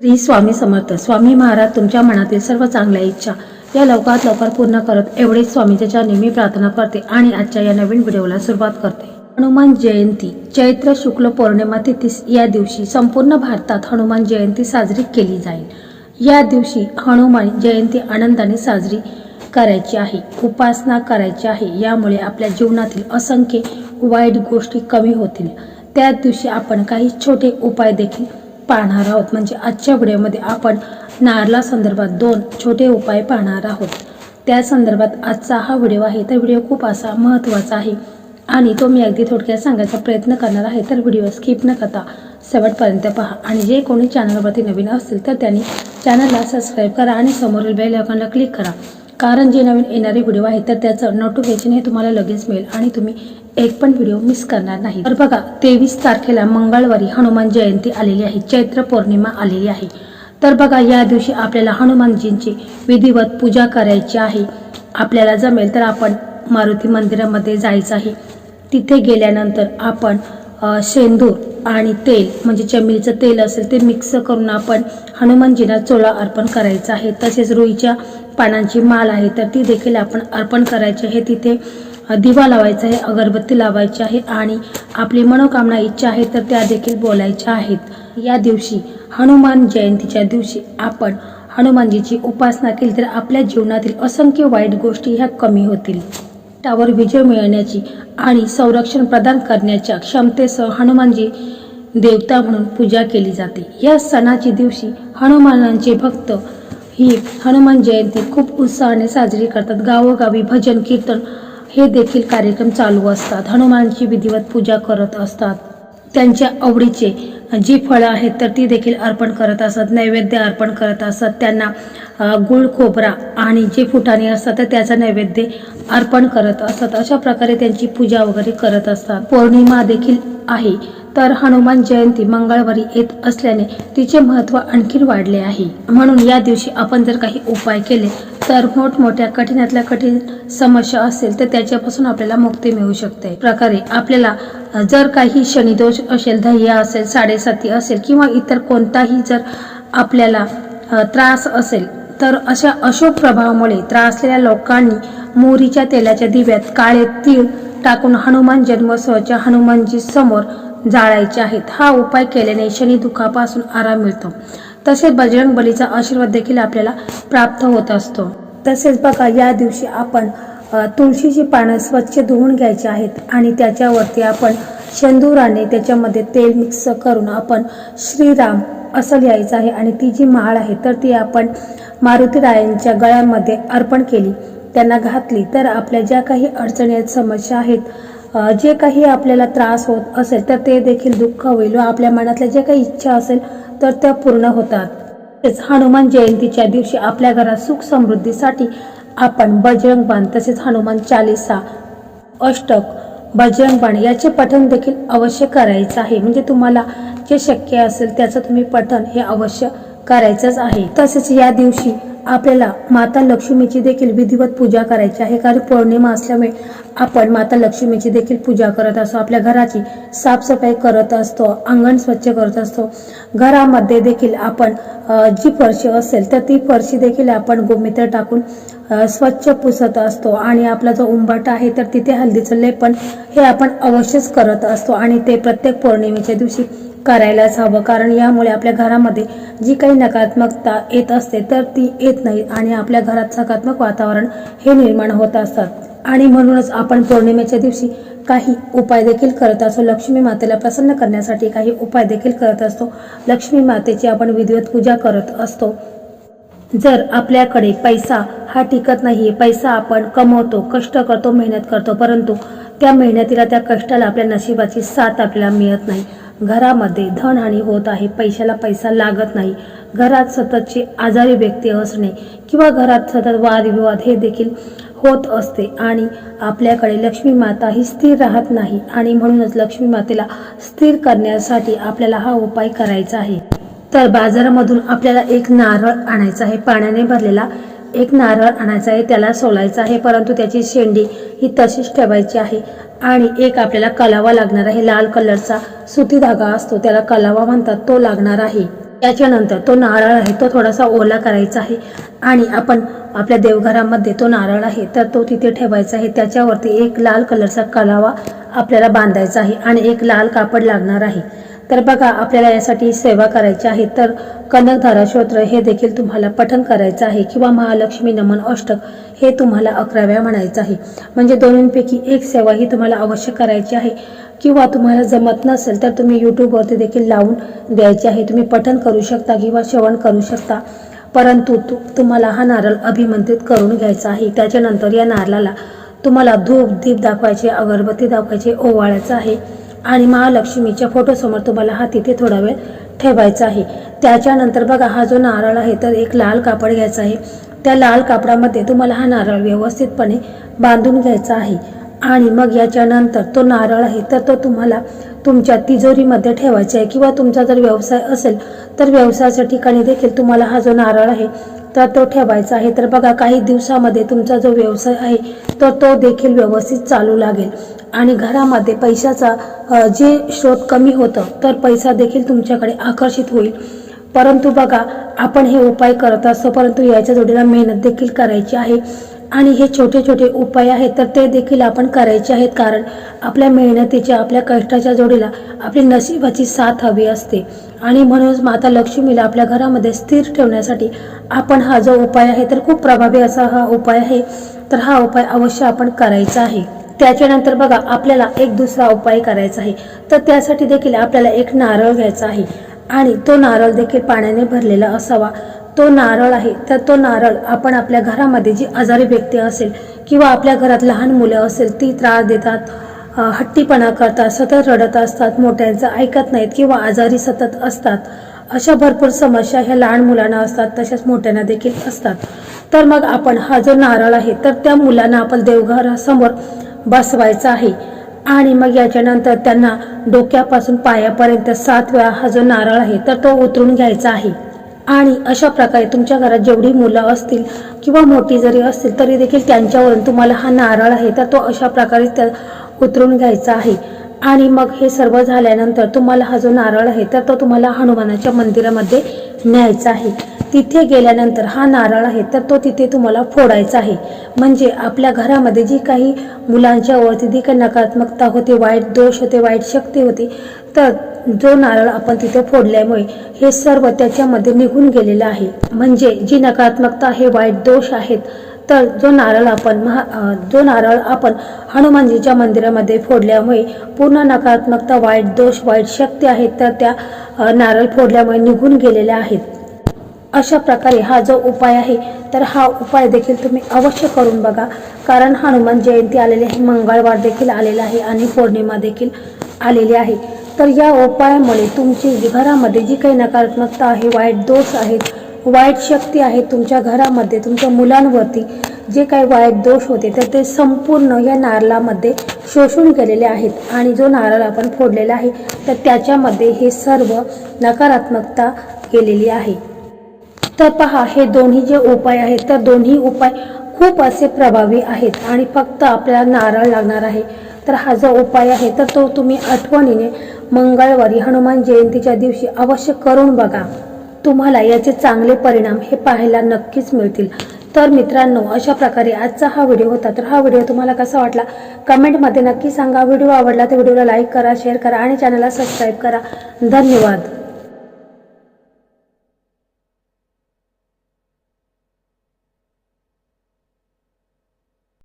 श्री स्वामी समर्थ. स्वामी महाराज तुमच्या मनातील सर्व चांगल्या इच्छा या लवकरात लवकर पूर्ण करत एवढेच स्वामीच्या चरणी नेहमी प्रार्थना करते आणि आजच्या या नवीन व्हिडिओला सुरुवात करते. हनुमान जयंती चैत्र शुक्ल पौर्णिमा तिथीस या दिवशी संपूर्ण भारतात हनुमान जयंती साजरी केली जाईल. या दिवशी हनुमान जयंती आनंदाने साजरी करायची आहे उपासना करायची आहे. यामुळे आपल्या जीवनातील असंख्य वाईट गोष्टी कमी होतील. त्या दिवशी आपण काही छोटे उपाय देखील पाहणार आहोत. म्हणजे आजच्या व्हिडिओमध्ये आपण नारला संदर्भात दोन छोटे उपाय पाहणार आहोत. त्या संदर्भात आजचा हा व्हिडिओ आहे. तर व्हिडिओ खूप असा महत्त्वाचा आहे. आणि तो मी अगदी थोडक्यात सांगायचा प्रयत्न करणार आहे. तर व्हिडिओ स्किप न करता शेवटपर्यंत पहा. आणि जे कोणी चॅनलवरती नवीन असतील तर त्यांनी चॅनलला सबस्क्राईब करा आणि समोरील बेल आयकॉनला क्लिक करा. कारण जे नवीन येणारे व्हिडिओ आहे तर त्याचं नोटिफिकेशन हे तुम्हाला लगेच मिळेल आणि तुम्ही एक पण व्हिडिओ मिस करणार नाही. तर बघा तेवीस तारखेला मंगळवारी हनुमान जयंती आलेली आहे चैत्र पौर्णिमा आलेली आहे. तर बघा या दिवशी आपल्याला हनुमानजींची विधिवत पूजा करायची आहे. आपल्याला जमेल तर आपण मारुती मंदिरामध्ये जायचं आहे. तिथे गेल्यानंतर आपण शेंदूर आणि तेल म्हणजे चमेलीचं तेल असेल ते मिक्स करून आपण हनुमानजीना चोळा अर्पण करायचा आहे. तसेच रुईच्या पानांची माल आहे तर ती देखील आपण अर्पण करायची आहे. तिथे दिवा लावायचा आहे अगरबत्ती लावायची आहे आणि आपली मनोकामना इच्छा आहे तर त्या देखील बोलायच्या आहेत. या दिवशी हनुमान जयंतीच्या दिवशी आपण हनुमानजीची उपासना केली तर आपल्या जीवनातील असंख्य वाईट गोष्टी ह्या कमी होतील. त्यावर विजय मिळवण्याची आणि संरक्षण प्रदान करण्याच्या क्षमतेसह हनुमानजी देवता म्हणून पूजा केली जाते. या सणाच्या दिवशी हनुमानांचे भक्त ही हनुमान जयंती खूप उत्साहाने साजरी करतात. गावोगावी भजन कीर्तन हे देखील कार्यक्रम चालू असतात. हनुमानची विधिवत पूजा करत असतात. त्यांच्या आवडीचे जी फळं आहेत तर ती देखील अर्पण करत असत. नैवेद्य अर्पण करत असत. त्यांना गुळ खोबरा आणि जे फुटाणे असतात तर त्याचा नैवेद्य अर्पण करत असतात अशा प्रकारे त्यांची पूजा वगैरे करत असतात. पौर्णिमा देखील आहे. तर हनुमान जयंती मंगळवारी येत असल्याने तिचे महत्त्व आणखीन वाढले आहे. म्हणून या दिवशी आपण जर काही उपाय केले तर मोठमोठ्या कठीणातल्या कठीण समस्या असेल तर त्याच्यापासून आपल्याला मुक्ती मिळू शकते. प्रकारे आपल्याला जर काही शनिदोष असेल ध्येय असेल साडेसाती असेल किंवा इतर कोणताही जर आपल्याला त्रास असेल तर अशा अशुभ प्रभावामुळे त्रासलेल्या लोकांनी मोरीच्या तेलाच्या दिव्यात काळे तीळ टाकून हनुमान जन्मोत्सवाच्या हनुमानजी समोर जाळायचे आहेत. हा उपाय केल्याने शनी दुखापासून आराम मिळतो. तसेच बजरंग बलीचा आशीर्वाद देखील आपल्याला प्राप्त होत असतो. तसेच बघा या दिवशी आपण तुळशीची पानं स्वच्छ धुवून घ्यायची आहेत आणि त्याच्यावरती आपण शेंदुराने त्याच्यामध्ये तेल मिक्स करून आपण श्रीराम असं लिहायचं आहे आणि ती जी माळ आहे तर ती आपण मारुतीरायांच्या गळ्यामध्ये अर्पण केली. त्यांना घातली तर आपल्या ज्या काही अडचणी आहेत समस्या आहेत जे काही आपल्याला त्रास होत असेल तर ते देखील दुःख होईल व आपल्या मनातल्या ज्या काही इच्छा असेल तर त्या पूर्ण होतात. तसेच हनुमान जयंतीच्या दिवशी आपल्या घरात सुख समृद्धीसाठी आपण बजरंग बाण तसेच हनुमान चालिसा अष्टक बजरंग बाण याचे पठण देखील अवश्य करायचं आहे. म्हणजे तुम्हाला जे शक्य असेल त्याचं तुम्ही पठण हे अवश्य करायचंच आहे. तसेच या दिवशी आपल्याला माता लक्ष्मीची देखील विधिवत पूजा करायची आहे. कारण पौर्णिमा असल्यामुळे आपण माता लक्ष्मीची देखील पूजा करत असतो. आपल्या घराची साफसफाई करत असतो अंगण स्वच्छ करत असतो. घरामध्ये देखील आपण जी फरशी असेल तर ती फरशी देखील आपण गोमित्र टाकून स्वच्छ पुसत असतो आणि आपला जो उंबाटा आहे तर तिथे हल्दीचं लेपन हे आपण अवश्यच करत असतो आणि ते प्रत्येक पौर्णिमेच्या दिवशी करायलाच हवं. कारण यामुळे आपल्या घरामध्ये जी काही नकारात्मकता येत असते तर ती येत नाही आणि आपल्या घरात सकारात्मक वातावरण हे निर्माण होत असतात. आणि म्हणूनच आपण पौर्णिमेच्या दिवशी काही उपाय देखील करत असतो. लक्ष्मी मातेला प्रसन्न करण्यासाठी काही उपाय देखील करत असतो. लक्ष्मी मातेची आपण विधिवत पूजा करत असतो. जर आपल्याकडे पैसा हा टिकत नाही पैसा आपण कमवतो कष्ट करतो मेहनत करतो परंतु त्या मेहनतीला त्या कष्टाला आपल्या नशिबाची साथ आपल्याला मिळत नाही. घरामध्ये धनहानी होत आहे पैशाला पैसा लागत नाही. घरात सततची आजारी व्यक्ती असणे किंवा घरात सतत वादविवाद हे देखील होत असते आणि आपल्याकडे लक्ष्मी माता ही स्थिर राहत नाही आणि म्हणूनच लक्ष्मी मातेला स्थिर करण्यासाठी आपल्याला हा उपाय करायचा आहे. तर बाजारामधून आपल्याला एक नारळ आणायचा आहे. पाण्याने भरलेला एक नारळ आणायचा आहे. त्याला सोलायचा आहे. परंतु त्याची शेंडी ही तशीच ठेवायची आहे. आणि एक आपल्याला कलावा लागणार आहे. लाल कलरचा सुती धागा असतो. त्याला कलावा म्हणतात. तो लागणार आहे. त्याच्यानंतर तो नारळ आहे. तो थोडासा ओला करायचा आहे. आणि आपण आपल्या देवघरामध्ये तो नारळ आहे. तर तो तिथे ठेवायचा आहे. त्याच्यावरती एक लाल कलरचा कलावा आपल्याला बांधायचा आहे. आणि एक लाल कापड लागणार आहे. तर बघा आपल्याला यासाठी सेवा करायची आहे. तर कनकधारा स्तोत्र हे देखील तुम्हाला पठन करायचं आहे किंवा महालक्ष्मी नमन अष्टक हे तुम्हाला अकराव्या म्हणायचं आहे. म्हणजे दोन्हींपैकी एक सेवा ही तुम्हाला अवश्य करायची आहे. किंवा तुम्हाला जमत नसेल तर तुम्ही यूट्यूबवरती देखील लावून द्यायची आहे. तुम्ही पठन करू शकता किंवा श्रवण करू शकता. परंतु तु तुम्हाला हा नारळ अभिमंत्रित करून घ्यायचा आहे. त्याच्यानंतर या नारळाला तुम्हाला धूप दीप दाखवायचे अगरबत्ती दाखवायचे ओवाळायचं आहे. आणि महालक्ष्मीच्या फोटोसमोर तुम्हाला हा तिथे थोडा वेळ ठेवायचा आहे. त्याच्यानंतर बघा हा जो नारळ आहे तर एक लाल कापड घ्यायचा आहे. त्या लाल कापडामध्ये तुम्हाला हा नारळ व्यवस्थितपणे बांधून घ्यायचा आहे. आणि मग याच्यानंतर तो नारळ आहे तर तो तुम्हाला तुमच्या तिजोरीमध्ये ठेवायचा आहे. किंवा तुमचा जर व्यवसाय असेल तर व्यवसायाच्या ठिकाणी देखील तुम्हाला हा जो नारळ आहे तर तो ठेवायचा आहे. तर बघा काही दिवसामध्ये तुमचा जो व्यवसाय आहे तर तो देखील व्यवस्थित चालू लागेल. आणि घरामध्ये पैशाचा जे स्रोत कमी होतं तर पैसा देखील तुमच्याकडे आकर्षित होईल. परंतु बघा आपण हे उपाय करत असतो परंतु याच्या जोडीला मेहनत देखील करायची आहे. आणि हे छोटे छोटे उपाय आहेत तर ते देखील आपण करायचे आहेत कारण आपल्या मेहनतीच्या आपल्या कष्टाच्या जोडीला आपली नशिबाची साथ हवी असते. आणि म्हणूनच माता लक्ष्मीला आपल्या घरामध्ये स्थिर ठेवण्यासाठी आपण हा जो उपाय आहे तर खूप प्रभावी असा हा उपाय आहे. तर हा उपाय अवश्य आपण करायचा आहे. त्याच्यानंतर बघा आपल्याला एक दुसरा उपाय करायचा आहे. तर त्यासाठी देखील आपल्याला एक नारळ घ्यायचा आहे. आणि तो नारळ देखील पाण्याने भरलेला असावा. तो नारळ आहे तर तो नारळ आपण आपल्या घरामध्ये जी आजारी व्यक्ती असेल किंवा आपल्या घरात लहान मुलं असेल ती त्रास देतात हट्टीपणा करतात सतत रडत असतात मोठ्यांचं ऐकत नाहीत किंवा आजारी सतत असतात अशा भरपूर समस्या ह्या लहान मुलांना असतात तशाच मोठ्यांना देखील असतात. तर मग आपण हा जो नारळ आहे तर त्या मुलांना आपण देवघरासमोर बसवायचा आहे. आणि मग याच्यानंतर त्यांना डोक्यापासून पायापर्यंत सात वेळा हा जो नारळ आहे तर तो उतरून घ्यायचा आहे. आणि अशा प्रकारे तुमच्या घरात जेवढी मुलं असतील किंवा मोठी जरी असतील तरी देखील त्यांच्यावरून तुम्हाला हा नारळ आहे तर तो अशा प्रकारे त्या उतरून घ्यायचा आहे. आणि मग हे सर्व झाल्यानंतर तुम्हाला हा जो नारळ आहे तर तो तुम्हाला हनुमानाच्या मंदिरामध्ये न्यायचा आहे. तिथे गेल्यानंतर हा नारळ आहे तर तो तिथे तुम्हाला फोडायचा आहे. म्हणजे आपल्या घरामध्ये जी काही मुलांच्या वरती जी काही नकारात्मकता होते वाईट दोष होते वाईट शक्ती होती तर जो नारळ आपण तिथे फोडल्यामुळे हे सर्व त्याच्यामध्ये निघून गेलेलं आहे. म्हणजे जी नकारात्मकता आहे वाईट दोष आहेत तर जो नारळ आपण महा जो नारळ आपण हनुमानजीच्या मंदिरामध्ये फोडल्यामुळे पूर्ण नकारात्मकता वाईट दोष वाईट शक्ती आहेत तर त्या नारळ फोडल्यामुळे निघून गेलेल्या आहेत. अशा प्रकारे हा जो उपाय आहे तर हा उपाय देखील तुम्ही अवश्य करून बघा. कारण हनुमान जयंती आलेली आहे मंगळवार देखील आलेला आहे आणि पौर्णिमा देखील आलेली आहे. तर या उपायामुळे तुमची घरामध्ये जी काही नकारात्मकता आहे वाईट दोष आहेत वाईट शक्ती आहे तुमच्या घरामध्ये तुमच्या मुलांवरती जे काही वाईट दोष होते तर ते संपूर्ण या नारळामध्ये शोषून गेलेले आहेत. आणि जो नारळ आपण फोडलेला आहे तर त्याच्यामध्ये हे सर्व नकारात्मकता गेलेली आहे. तर पहा हे दोन्ही जे उपाय आहेत तर दोन्ही उपाय खूप असे प्रभावी आहेत आणि फक्त आपल्याला नारळ लागणार आहे. तर हा जो उपाय आहे तर तो तुम्ही आठवणीने मंगळवारी हनुमान जयंतीच्या दिवशी अवश्य करून बघा. तुम्हाला याचे चांगले परिणाम हे पाहायला नक्कीच मिळतील. तर मित्रांनो अशा प्रकारे आजचा हा व्हिडिओ होता. तर हा व्हिडिओ तुम्हाला कसा वाटला? कमेंटमध्ये नक्की सांगा. व्हिडिओ आवडला तर व्हिडिओला लाईक करा शेअर करा आणि चॅनलला सबस्क्राईब करा. धन्यवाद.